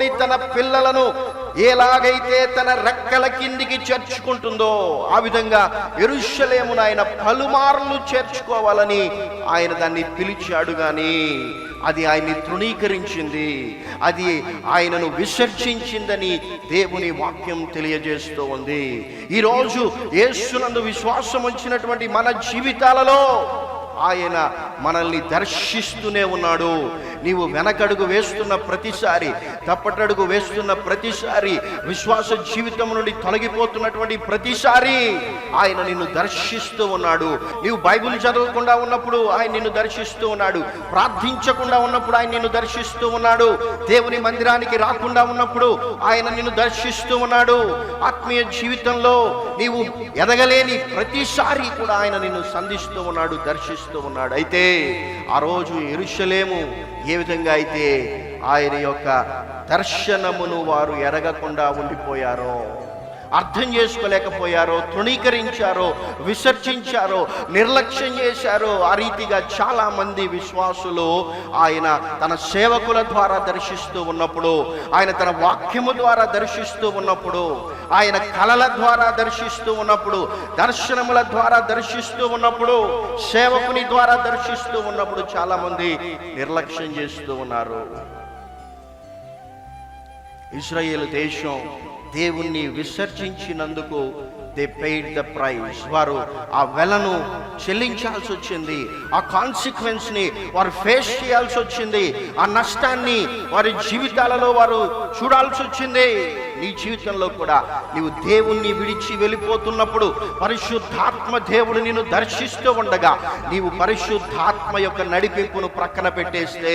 కోడి తన పిల్లలను ఎలాగైతే తన రెక్కల కిందికి చేర్చుకుంటుందో ఆ విధంగా ఎరుషలేమును ఆయన పలుమార్లు చేర్చుకోవాలని ఆయన దాన్ని పిలిచాడు గాని అది ఆయన్ని తృణీకరించింది. అది ఆయనను విసర్జించిందని దేవుని వాక్యం తెలియజేస్తూ ఉంది. ఈరోజు యేసునందు విశ్వాసం వచ్చినటువంటి మన జీవితాలలో ఆయన మనల్ని దర్శిస్తూనే ఉన్నాడు. నీవు వెనకడుగు వేస్తున్న ప్రతిసారి తప్పటడుగు వేస్తున్న ప్రతిసారి విశ్వాస జీవితం నుండి తొలగిపోతున్నటువంటి ప్రతిసారి ఆయన నిన్ను దర్శిస్తూ ఉన్నాడు. నీవు బైబిల్ చదవకుండా ఉన్నప్పుడు ఆయన నిన్ను దర్శిస్తూ ఉన్నాడు. ప్రార్థించకుండా ఉన్నప్పుడు ఆయన నిన్ను దర్శిస్తూ ఉన్నాడు. దేవుని మందిరానికి రాకుండా ఉన్నప్పుడు ఆయన నిన్ను దర్శిస్తూ ఉన్నాడు. ఆత్మీయ జీవితంలో నీవు ఎదగలేని ప్రతిసారి కూడా ఆయన నిన్ను సంధిస్తూ ఉన్నాడు దర్శిస్తూ ఉన్నాడు. అయితే ఆ రోజు ఎరుషలేము ఏ విధంగా అయితే ఆయన యొక్క దర్శనమును వారు ఎరగకుండా ఉండిపోయారో అర్థం చేసుకోలేకపోయారో తృణీకరించారో విసర్జించారో నిర్లక్ష్యం చేశారో ఆ రీతిగా చాలా మంది విశ్వాసులు ఆయన తన సేవకుల ద్వారా దర్శిస్తూ ఉన్నప్పుడు ఆయన తన వాక్యము ద్వారా దర్శిస్తూ ఉన్నప్పుడు ఆయన కళల ద్వారా దర్శిస్తూ ఉన్నప్పుడు దర్శనముల ద్వారా దర్శిస్తూ ఉన్నప్పుడు సేవకుని ద్వారా దర్శిస్తూ ఉన్నప్పుడు చాలా మంది నిర్లక్ష్యం చేస్తూ ఉన్నారు. ఇస్రాయేల్ దేశం దేవుణ్ణి విసర్జించినందుకు దే పెయిడ్ ద ప్రైజ్ వారు ఆ వెలను చెల్లించాల్సి వచ్చింది. ఆ కాన్సిక్వెన్స్ని వారు ఫేస్ చేయాల్సి వచ్చింది. ఆ నష్టాన్ని వారి జీవితాలలో వారు చూడాల్సి వచ్చింది. నీ జీవితంలో కూడా నీవు దేవుణ్ణి విడిచి వెళ్ళిపోతున్నప్పుడు పరిశుద్ధాత్మ దేవుడు నిన్ను దర్శిస్తూ ఉండగా నీవు పరిశుద్ధాత్మ యొక్క నడిపింపును ప్రక్కన పెట్టేస్తే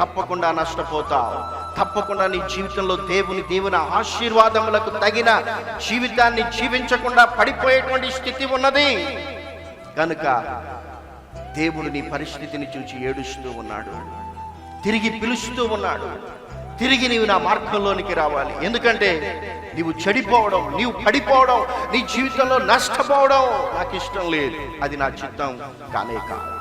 తప్పకుండా నష్టపోతావు. తప్పకుండా నీ జీవితంలో దేవుని దేవుని ఆశీర్వాదములకు తగిన జీవితాన్ని జీవించకుండా పడిపోయేటువంటి స్థితి ఉన్నది. కనుక దేవుడు నీ పరిస్థితిని చూసి ఏడుస్తూ ఉన్నాడు. తిరిగి పిలుస్తూ ఉన్నాడు. తిరిగి నీవు నా మార్గంలోనికి రావాలి. ఎందుకంటే నీవు చెడిపోవడం నీవు పడిపోవడం నీ జీవితంలో నష్టపోవడం నాకు ఇష్టం లేదు. అది నా చిత్తం కానే కాదు.